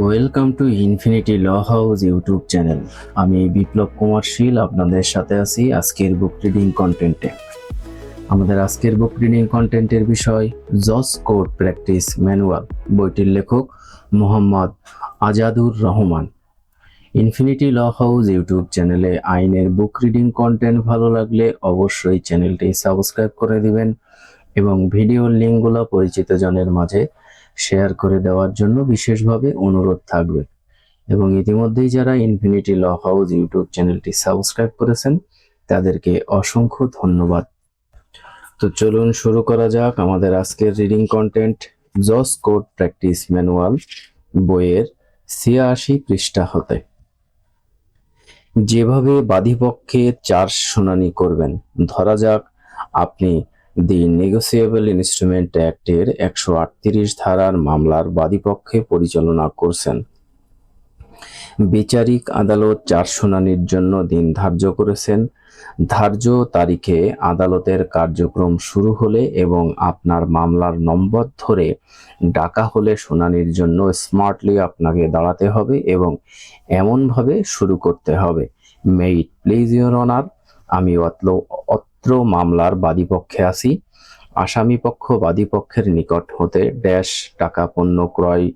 Welcome to infinity law house YouTube channel আমি বিপ্লব কুমার শীল, আপনাদের সাথে আছি আজকের বুক রিডিং কন্টেন্টে আমাদের আজকের বুক রিডিং কন্টেন্টের বিষয় জস কোড প্র্যাকটিস ম্যানুয়াল বইটির লেখক Mohammad Azadur Rahman. Infinity law house YouTube চ্যানেলে আইনের বুক রিডিং কন্টেন্ট ভালো লাগলে অবশ্যই চ্যানেলটি সাবস্ক্রাইব করে দিবেন এবং ভিডিওর লিঙ্কগুলো পরিচিত জনের মাঝে শেয়ার করে দেওয়ার জন্য বিশেষভাবে অনুরোধ থাকবে। এবং ইতিমধ্যেই যারা ইনফিনিটি ল হাউস ইউটিউব চ্যানেলটি সাবস্ক্রাইব করেছেন, তাদেরকে অসংখ্য ধন্যবাদ। তো চলুন শুরু করা যাক আমাদের আজকের রিডিং কন্টেন্ট জস কোড প্র্যাকটিস ম্যানুয়াল বইয়ের ছিয়াশি পৃষ্ঠা হতে। যেভাবে বাদীপক্ষে চার্জ শুনানি করবেন, ধরা যাক আপনি দি নেগোসিয়েবল ইনস্ট্রুমেন্ট অ্যাক্টের একশো আটত্রিশ ধারার মামলার বাদীপক্ষে পরিচালনা করছেন। বিচারিক আদালত চার শুনানির জন্য দিন ধার্য করেছেন। ধার্য তারিখে আদালতের কার্যক্রম শুরু হলে এবং আপনার মামলার নম্বর ধরে ডাকা হলে শুনানির জন্য স্মার্টলি আপনাকে দাঁড়াতে হবে এবং এমনভাবে শুরু করতে হবে। মেইট প্লিজ ইউর অনার আমি অত্র অত্র মামলার বাদীপক্ষে আছি। আসামি পক্ষ বাদীপক্ষের নিকট হতে ড্যাশ টাকা পণ্য ক্রয়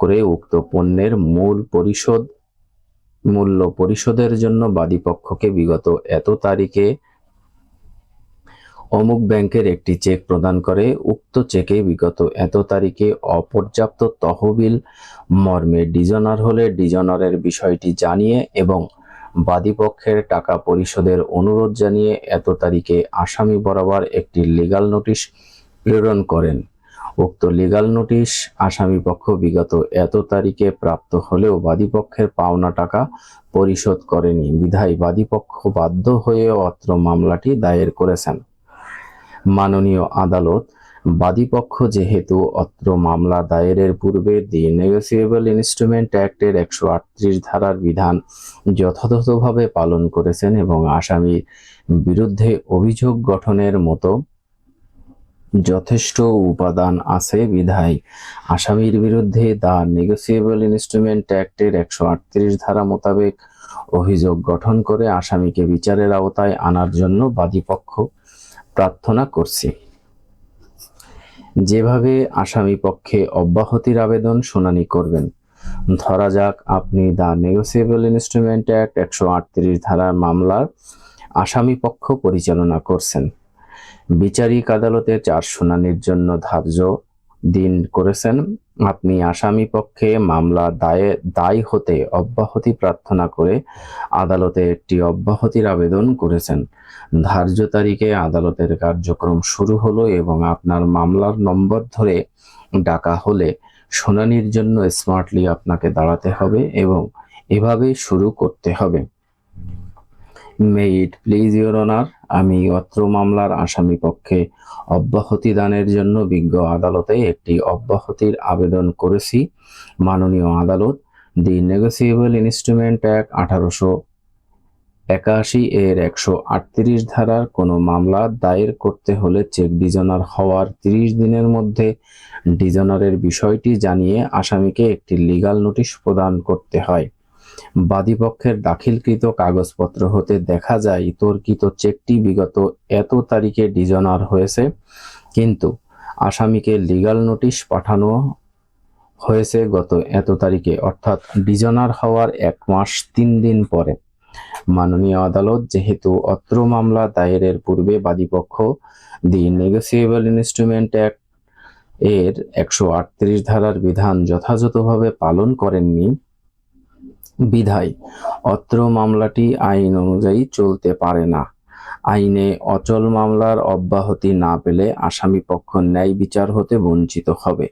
করে উক্ত পণ্যের মূল পরিশোধ, মূল্য পরিশোধের জন্য বাদীপক্ষকে বিগত এত তারিখে অমুক ব্যাংকের একটি চেক প্রদান করে, উক্ত চেকে বিগত এত তারিখে অপর্যাপ্ত তহবিল, মর্মে ডিজনার হলে ডিজনারের বিষয়টি জানিয়ে এবং বাদীপক্ষের টাকা পরিশোধের অনুরোধ জানিয়ে এত তারিখে আসামি বরাবর একটি লিগাল নোটিশ প্রেরণ করেন। উক্ত লিগাল নোটিশ আসামি পক্ষ বিগত এত তারিখে প্রাপ্ত হলেও বাদীপক্ষের পাওনা টাকা পরিশোধ করেনি। বিধায় বাদীপক্ষ বাধ্য হয়ে অত্র মামলাটি দায়ের করেছেন। মাননীয় আদালত বাদীপক্ষ যেহেতু অত্র মামলা দায়েরের পূর্বে দি নেগোসিয়েবল ইনস্ট্রুমেন্ট অ্যাক্টের একশো আটত্রিশ ধারার বিধান যথাযথভাবে পালন করেছেন এবং আসামির বিরুদ্ধে অভিযোগ গঠনের মতো যথেষ্ট উপাদান আছে বিধায়। আসামির বিরুদ্ধে দ্য নেগোসিয়েবল ইনস্ট্রুমেন্ট অ্যাক্টের একশো আটত্রিশ ধারা মোতাবেক অভিযোগ গঠন করে আসামিকে বিচারের আওতায় আনার জন্য বাদীপক্ষ প্রার্থনা করছি। যেভাবে আসামি পক্ষে অব্যাহতির আবেদন শুনানি করবেন। ধরা যাক আপনি দ্য নেগোসিয়েবল ইনস্ট্রুমেন্ট অ্যাক্ট একশো আটত্রিশ ধারার মামলার আসামি পক্ষ পরিচালনা করছেন। বিচারিক আদালতে চার শুনানির জন্য ধার্য দিন করেছেন। আপনি আসামি পক্ষে মামলা দায়ে, দায়ী হতে অব্যাহতি প্রার্থনা করে আদালতে একটি অব্যাহতির আবেদন করেছেন। ধার্য তারিখে আদালতের কার্যক্রম শুরু হলো এবং আপনার মামলার নম্বর ধরে ডাকা হলে শুনানির জন্য স্মার্টলি আপনাকে দাঁড়াতে হবে এবং এভাবে শুরু করতে হবে। May it please your honour আমি অত্র মামলার আসামি পক্ষে অব্যাহতি দানের জন্য বিজ্ঞ আদালতে একটি অব্যাহতির আবেদন করেছি। মাননীয় আদালত দি নেগোসিয়েবল ইনস্ট্রুমেন্ট অ্যাক্ট আঠারোশো একাশি এর একশো আটত্রিশ ধারার কোনো মামলা দায়ের করতে হলে চেক ডিজনার হওয়ার তিরিশ দিনের মধ্যে ডিজনারের বিষয়টি জানিয়ে আসামিকে একটি লিগাল নোটিশ প্রদান করতে হয়। বাদীপক্ষের দাখিলকৃত কাগজপত্র হতে দেখা যায়, তর্কিত চেকটি বিগত এত তারিখে ডিজনার হয়েছে। কিন্তু আসামিকে লিগাল নোটিশ পাঠানো হয়েছে গত এত তারিখে, অর্থাৎ ডিজনার হওয়ার এক মাস তিন দিন পরে। মাননীয় আদালত যেহেতু অত্র মামলা দায়েরের পূর্বে বাদীপক্ষ দি নেগোসিয়েবল ইনস্ট্রুমেন্ট অ্যাক্ট এর একশো আটত্রিশ ধারার বিধান যথাযথভাবে পালন করেননি বিধায়। অত্র মামলাটি আইন অনুযায়ী চলতে পারে না। আইনে অচল মামলার অব্যাহতি না পেলে আসামি পক্ষ ন্যায় বিচার হতে বঞ্চিত হবে।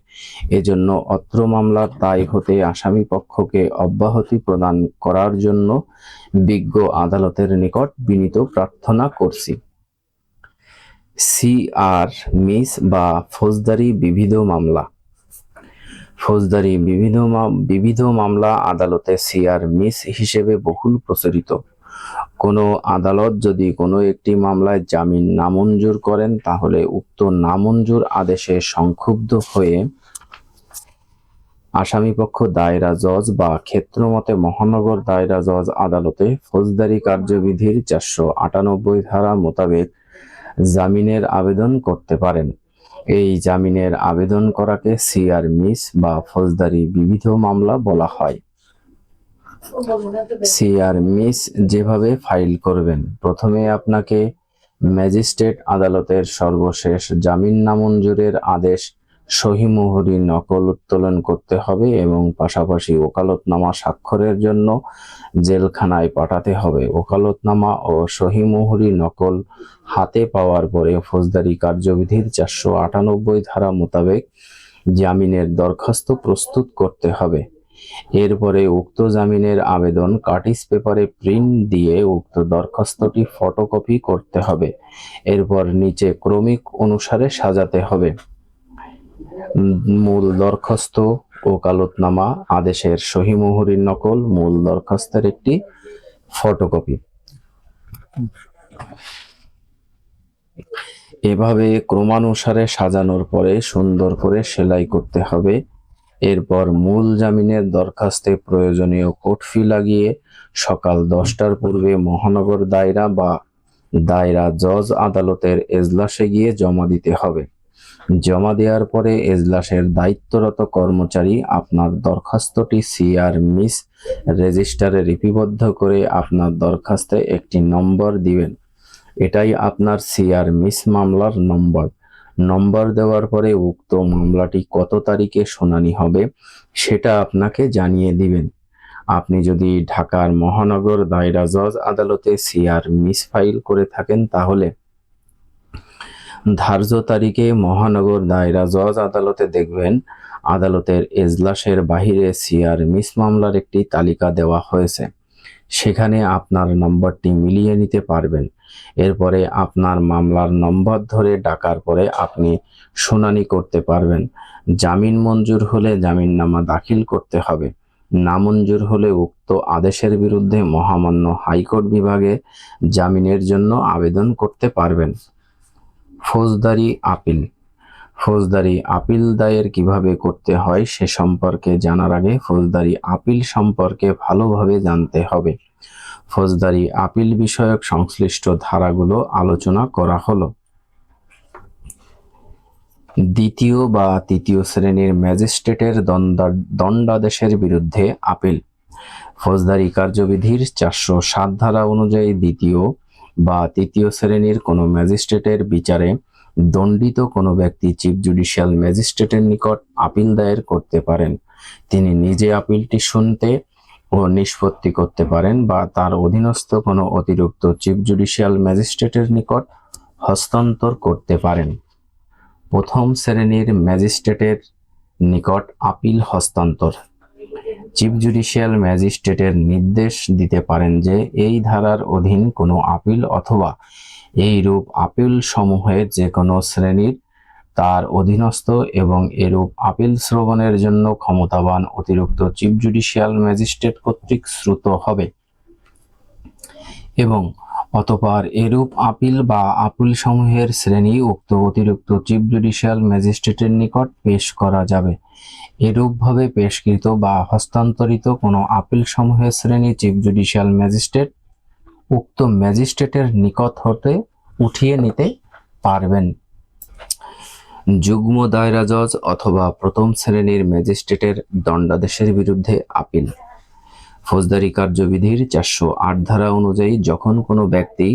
এজন্য অত্র মামলার দায় হতে আসামি পক্ষকে অব্যাহতি প্রদান করার জন্য বিজ্ঞ আদালতের নিকট বিনীত প্রার্থনা করছি। সিআর মিস বা ফৌজদারি বিবিধ মামলা। ফৌজদারি বিবিধ বিবিধ মামলা আদালতে সিআর মিস হিসেবে বহুল প্রচলিত। কোনো আদালত যদি কোনো একটি মামলায় জামিন নামঞ্জুর করেন, তাহলে উক্ত নামঞ্জুর আদেশে সংক্ষুব্ধ হয়ে আসামিপক্ষ দায়রা জজ বা ক্ষেত্রমতে মহানগর দায়রা জজ আদালতে ফৌজদারি কার্যবিধির চারশো আটানব্বই ধারা মোতাবেক জামিনের আবেদন করতে পারেন। এই জামিনের আবেদন করাকে সিআর মিস বা ফৌজদারি বিবিধ মামলা বলা হয়। সিআর মিস যেভাবে ফাইল করবেন, প্রথমে আপনাকে ম্যাজিস্ট্রেট আদালতের সর্বশেষ জামিন নামঞ্জুরের আদেশ সহিমুহুরি নকল উত্তোলন করতে হবে এবং পাশাপাশি ওকালতনামা স্বাক্ষরের জন্য জেলখানায় পাঠাতে হবে। ওকালতনামা ও সহিমুহুরি নকল হাতে পাওয়ার পরে ফৌজদারি কার্যবিধির চারশো আটানব্বই ধারা মোতাবেক জামিনের দরখাস্ত প্রস্তুত করতে হবে। এরপরে উক্ত জামিনের আবেদন কার্টিস পেপারে প্রিন্ট দিয়ে উক্ত দরখাস্তটি ফটোকপি করতে হবে। এরপর নিচে ক্রমিক অনুসারে সাজাতে হবে। মূল দরখাস্ত ওকালতনামা আদেশের সহিমুহুরির নকল মূল দরখাস্তের একটি ফটোকপি। এভাবে ক্রমানুসারে সাজানোর পরে সুন্দর করে সেলাই করতে হবে। এরপর মূল জামিনের দরখাস্তে প্রয়োজনীয় কোট ফি লাগিয়ে সকাল দশটার পূর্বে মহানগর দায়রা বা দায়রা জজ আদালতের এজলাসে গিয়ে জমা দিতে হবে। জমা দেওয়ার পরে এজলাসের দায়িত্বরত কর্মচারী আপনার দরখাস্তটি সিআর মিস রেজিস্টারে লিপিবদ্ধ করে আপনার দরখাস্তে একটি নম্বর দিবেন। এটাই আপনার সিআর মিস মামলার নম্বর। নম্বর দেওয়ার পরে উক্ত মামলাটি কত তারিখে শুনানি হবে সেটা আপনাকে জানিয়ে দিবেন। আপনি যদি ঢাকার মহানগর দায়রা জজ আদালতে সিআর মিস ফাইল করে থাকেন তাহলে ধার্য তারিখে মহানগর দায়রা জজ আদালতে দেখবেন আদালতের এজলাসের বাহিরে সিআর মিস মামলার একটি তালিকা দেওয়া হয়েছে। সেখানে আপনার নম্বরটি মিলিয়ে নিতে পারবেন। এরপরে আপনার মামলার নম্বর ধরে ডাকার পরে আপনি শুনানি করতে পারবেন। জামিন মঞ্জুর হলে জামিননামা দাখিল করতে হবে। নামঞ্জুর হলে উক্ত আদেশের বিরুদ্ধে মহামান্য হাইকোর্ট বিভাগে জামিনের জন্য আবেদন করতে পারবেন। ফৌজদারি আপিল। ফৌজদারি আপিল দায়ের কীভাবে করতে হয় সে সম্পর্কে জানার আগে ফৌজদারি আপিল সম্পর্কে ভালোভাবে জানতে হবে। ফৌজদারি আপিল বিষয়ক সংশ্লিষ্ট ধারাগুলো আলোচনা করা হলো। দ্বিতীয় বা তৃতীয় শ্রেণির ম্যাজিস্ট্রেটের দণ্ডা- দণ্ডাদেশের বিরুদ্ধে আপিল। ফৌজদারি কার্যবিধির চারশো সাত ধারা অনুযায়ী দ্বিতীয় বা তৃতীয় শ্রেণির কোনো ম্যাজিস্ট্রেটের বিচারে দণ্ডিত কোনো ব্যক্তি চিফ জুডিশিয়াল ম্যাজিস্ট্রেটের নিকট আপিল দায়ের করতে পারেন। তিনি নিজে আপিলটি শুনতে ও নিষ্পত্তি করতে পারেন বা তার অধীনস্থ কোনো অতিরিক্ত চিফ জুডিশিয়াল ম্যাজিস্ট্রেটের নিকট হস্তান্তর করতে পারেন। প্রথম শ্রেণির ম্যাজিস্ট্রেটের নিকট আপিল হস্তান্তর। চিফ জুডিশিয়াল ম্যাজিস্ট্রেটের নির্দেশ দিতে পারেন যে এই ধারার অধীন কোনো আপিল অথবা এই রূপ আপিল সমূহের যে কোনো শ্রেণির তার অধীনস্থ এবং এরূপ আপিল শ্রবণের জন্য ক্ষমতাবান অতিরিক্ত চিফ জুডিশিয়াল ম্যাজিস্ট্রেট কর্তৃক শ্রুত হবে। এবং অতঃপর এরূপ আপিল বা আপিল সমূহের শ্রেণি উক্ত অতিরিক্ত চিফ জুডিশিয়াল ম্যাজিস্ট্রেটের নিকট পেশ করা যাবে। এরূপভাবে পেশকৃত বা হস্তান্তরিত কোনো আপিল সমূহের শ্রেণি চিফ জুডিশিয়াল ম্যাজিস্ট্রেট উক্ত ম্যাজিস্ট্রেটের নিকট হতে উঠিয়ে নিতে পারবেন। যুগ্ম দায়রা জজ অথবা প্রথম শ্রেণির ম্যাজিস্ট্রেটের দণ্ডাদেশের বিরুদ্ধে আপিল। ফৌজদারি কার্যবিধির চারশো আট ধারা অনুযায়ী যখন কোনো ব্যক্তি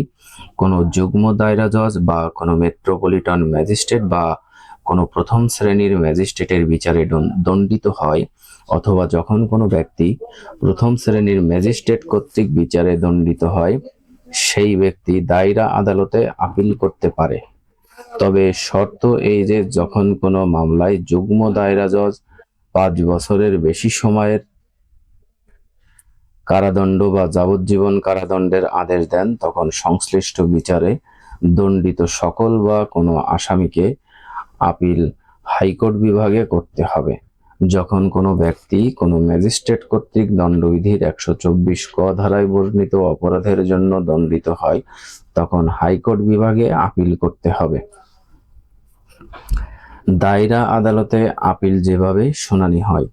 কোনো যুগ্ম দায়রা জজ বা কোনো মেট্রোপলিটন ম্যাজিস্ট্রেট বা কোনো প্রথম শ্রেণির ম্যাজিস্ট্রেটের বিচারে দণ্ডিত হয়, অথবা যখন কোনো ব্যক্তি প্রথম শ্রেণির ম্যাজিস্ট্রেট কর্তৃক বিচারে দণ্ডিত হয়, সেই ব্যক্তি দায়রা আদালতে আপিল করতে পারে। তবে শর্ত এই যে যখন কোনো মামলায় যুগ্ম দায়রা জজ পাঁচ বছরের বেশি সময়ের কারাদণ্ড বা যাবজ্জীবন কারাদণ্ডের আদেশ দেন, তখন সংশ্লিষ্ট বিচারে দণ্ডিত সকল বা কোনো আসামিকে আপিল হাইকোর্ট বিভাগে করতে হবে। যখন কোনো ব্যক্তি কোনো ম্যাজিস্ট্রেট কর্তৃক দণ্ডবিধির একশো চব্বিশ ক ধারায় বর্ণিত অপরাধের জন্য দণ্ডিত হয়, তখন হাইকোর্ট বিভাগে আপিল করতে হবে। দায়রা আদালতে আপিল যেভাবে শুনানি হয়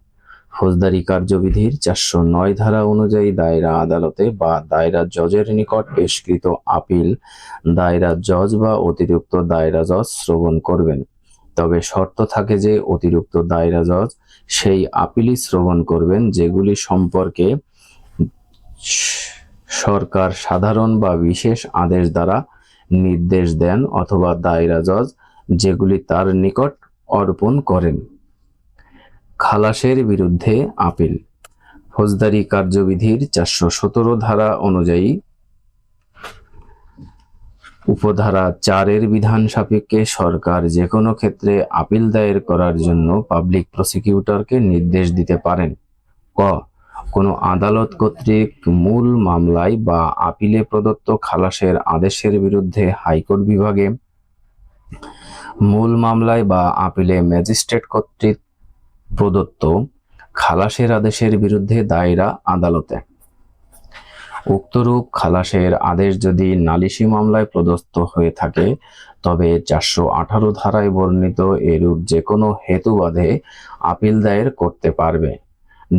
ফৌজদারি কার্যবিধির চারশো নয় ধারা অনুযায়ী দায়রা আদালতে বা দায়রা জজের নিকট পেশকৃত আপিল, দায়রা জজ বা অতিরিক্ত দায়রা জজ শ্রবণ করবেন। তবে শর্ত থাকে যে অতিরিক্ত দায়রা জজ সেই আপিলই শ্রবণ করবেন যেগুলি সম্পর্কে সরকার সাধারণ বা বিশেষ আদেশ দ্বারা নির্দেশ দেন অথবা দায়রা জজ যেগুলি তার নিকট অর্পণ করেন। খালাসের বিরুদ্ধে আপিল। ফৌজদারি কার্যবিধির চারশো সতেরো ধারা অনুযায়ী উপধারা চারের বিধান সাপেক্ষে সরকার যে কোনো ক্ষেত্রে আপিল দায়ের করার জন্য পাবলিক প্রসিকিউটরকে নির্দেশ দিতে পারেন। ক, কোনো আদালত কর্তৃক মূল মামলায় বা আপিলে প্রদত্ত খালাসের আদেশের বিরুদ্ধে হাইকোর্ট বিভাগে মূল মামলায় বা আপিলে ম্যাজিস্ট্রেট কর্তৃক প্রদত্ত খালাসের আদেশের বিরুদ্ধে দায়রা আদালতে। উক্তরূপ খালাসের আদেশ যদি নালিশি মামলায় প্রদত্ত হয়ে থাকে, তবে চারশো আঠারো ধারায় বর্ণিত এরূপ যে কোনো হেতুবাদে আপিল দায়ের করতে পারবে,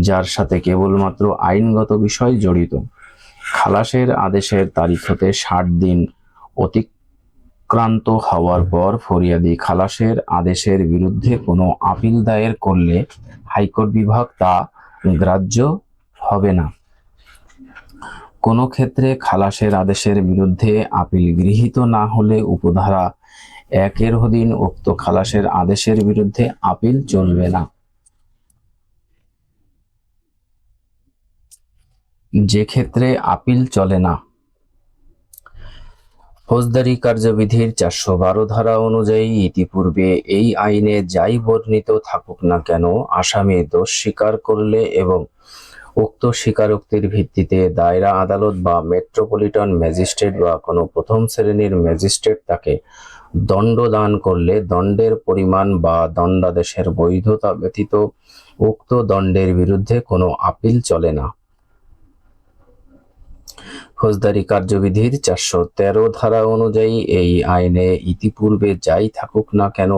যার সাথে কেবলমাত্র আইনগত বিষয় জড়িত। খালাসের আদেশের তারিখ হতে ষাট দিন অতিক্রান্ত হওয়ার পর ফরিয়াদি খালাসের আদেশের বিরুদ্ধে কোনো আপিল দায়ের করলে হাইকোর্ট বিভাগ তা গ্রাহ্য হবে না। কোনো ক্ষেত্রে খালাসের আদেশের বিরুদ্ধে আপিল গৃহীত না হলে উপধারা একের অধীন উক্ত খালাসের আদেশের বিরুদ্ধে আপিল চলবে না। যে ক্ষেত্রে আপিল চলে না ফৌজদারি কার্যবিধির চারশো বারো ধারা অনুযায়ী ইতিপূর্বে এই আইনে যাই বর্ণিত থাকুক না কেন, আসামি দোষ স্বীকার করলে এবং উক্ত স্বীকারোক্তির ভিত্তিতে দায়রা আদালত বা মেট্রোপলিটন ম্যাজিস্ট্রেট বা কোনো প্রথম শ্রেণির ম্যাজিস্ট্রেট তাকে দণ্ড দান করলে দণ্ডের পরিমাণ বা দণ্ডাদেশের বৈধতা ব্যতীত উক্ত দণ্ডের বিরুদ্ধে কোনো আপিল চলে না। ফৌজদারি কার্যবিধির চারশো তেরো ধারা অনুযায়ী এই আইনে ইতিপূর্বে যাই থাকুক না কেন,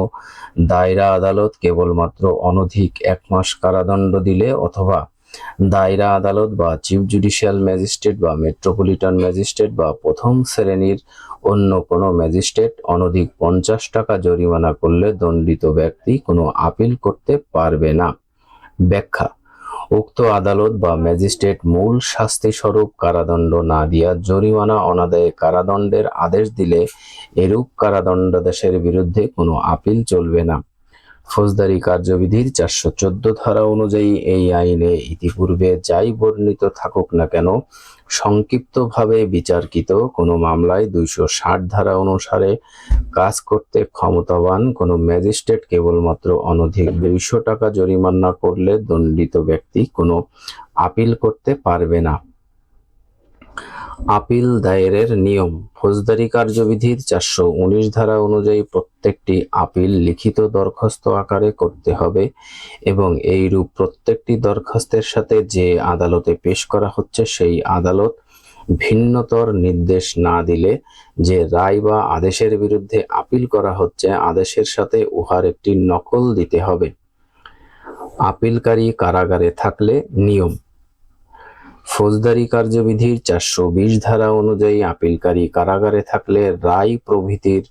দায়রা আদালত কেবলমাত্র অনধিক এক মাস কারাদণ্ড দিলে অথবা দায়রা আদালত বা চিফ জুডিশিয়াল ম্যাজিস্ট্রেট বা মেট্রোপলিটন ম্যাজিস্ট্রেট বা প্রথম শ্রেণির অন্য কোনো ম্যাজিস্ট্রেট অনধিক পঞ্চাশ টাকা জরিমানা করলে দণ্ডিত ব্যক্তি কোনো আপিল করতে পারবে না। ব্যাখ্যা উক্ত আদালত বা ম্যাজিস্ট্রেট মূল শাস্তিস্বরূপ কারাদণ্ড না দিয়া জরিমানা অনাদায়ে কারাদণ্ডের আদেশ দিলে এরূপ কারাদণ্ডাদেশের বিরুদ্ধে কোনো আপিল চলবে না। ফৌজদারি কার্যবিধির চারশো চোদ্দ ধারা অনুযায়ী এই আইনে ইতিপূর্বে যাই বর্ণিত থাকুক না কেন, সংক্ষিপ্তভাবে বিচারকৃত কোনো মামলায় দুইশো ষাট ধারা অনুসারে কাজ করতে ক্ষমতাবান কোনো ম্যাজিস্ট্রেট কেবলমাত্র অনধিক দুইশো টাকা জরিমানা করলে দণ্ডিত ব্যক্তি কোনো আপিল করতে পারবে না। আপিল দায়েরের নিয়ম। ফৌজদারি কার্যবিধির চারশো উনিশ ধারা অনুযায়ী প্রত্যেকটি আপিল লিখিত দরখাস্ত আকারে করতে হবে এবং এইরূপ প্রত্যেকটি দরখাস্তের সাথে যে আদালতে পেশ করা হচ্ছে সেই আদালত ভিন্নতর নির্দেশ না দিলে যে রায় বা আদেশের বিরুদ্ধে আপিল করা হচ্ছে আদেশের সাথে উহার একটি নকল দিতে হবে। আপিলকারী কারাগারে থাকলে নিয়ম ফৌজদারি কার্যবিধির চারশো বিশ ধারা অনুযায়ী আপিলকারী কারাগারে থাকলে রায় প্রভৃতির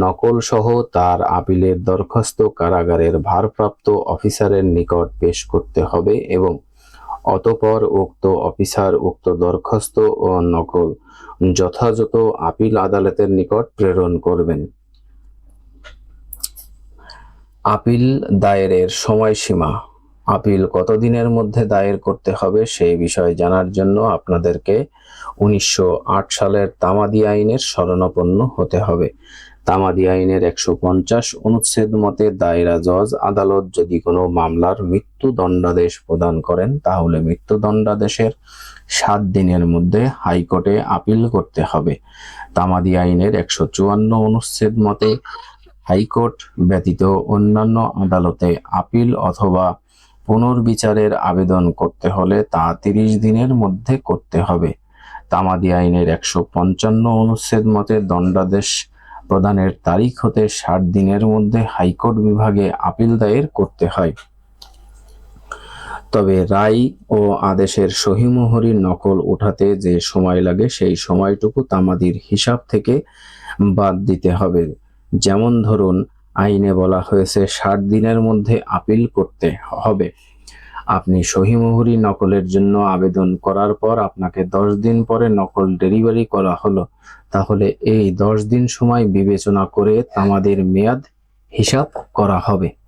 নকল সহ তার আপিলের দরখাস্ত কারাগারের ভারপ্রাপ্ত অফিসারের নিকট পেশ করতে হবে এবং অতপর উক্ত অফিসার উক্ত দরখাস্ত ও নকল যথাযথ আপিল আদালতের নিকট প্রেরণ করবেন। আপিল দায়েরের সময়সীমা আপিল কতদিনের মধ্যে দায়ের করতে হবে সেই বিষয়ে জানার জন্য আপনাদেরকে উনিশশো আট সালের তামাদি আইনের শরণাপন্ন হতে হবে। তামাদি আইনের একশো পঞ্চাশ অনুচ্ছেদ মতে দায়রা জজ আদালত যদি কোনো মামলার মৃত্যু দণ্ডাদেশ প্রদান করেন, তাহলে মৃত্যু দণ্ডাদেশের সাত দিনের মধ্যে হাইকোর্টে আপিল করতে হবে। তামাদি আইনের একশো চুয়ান্ন অনুচ্ছেদ মতে হাইকোর্ট ব্যতীত অন্যান্য আদালতে আপিল অথবা পুনর্বিচারের আবেদন করতে হলে তা তিরিশ দিনের মধ্যে করতে হবে। তামাদি আইনের একশো পঞ্চান্ন অনুচ্ছেদ মতে দণ্ডাদেশ প্রদানের তারিখ হতে ষাট দিনের মধ্যে হাইকোর্ট বিভাগে আপিল দায়ের করতে হয়। তবে রায় ও আদেশের সহিমোহরির নকল উঠাতে যে সময় লাগে সেই সময়টুকু তামাদির হিসাব থেকে বাদ দিতে হবে। যেমন ধরুন আইনে বলা হয়েছে, ষাট দিনের মধ্যে আপিল করতে হবে। আপনি সহিমোহরি নকলের জন্য আবেদন করার পর আপনাকে দশ দিন পরে নকল ডেলিভারি করা হলো। তাহলে এই দশ দিন সময় বিবেচনা করে তামাদের মেয়াদ হিসাব করা হবে।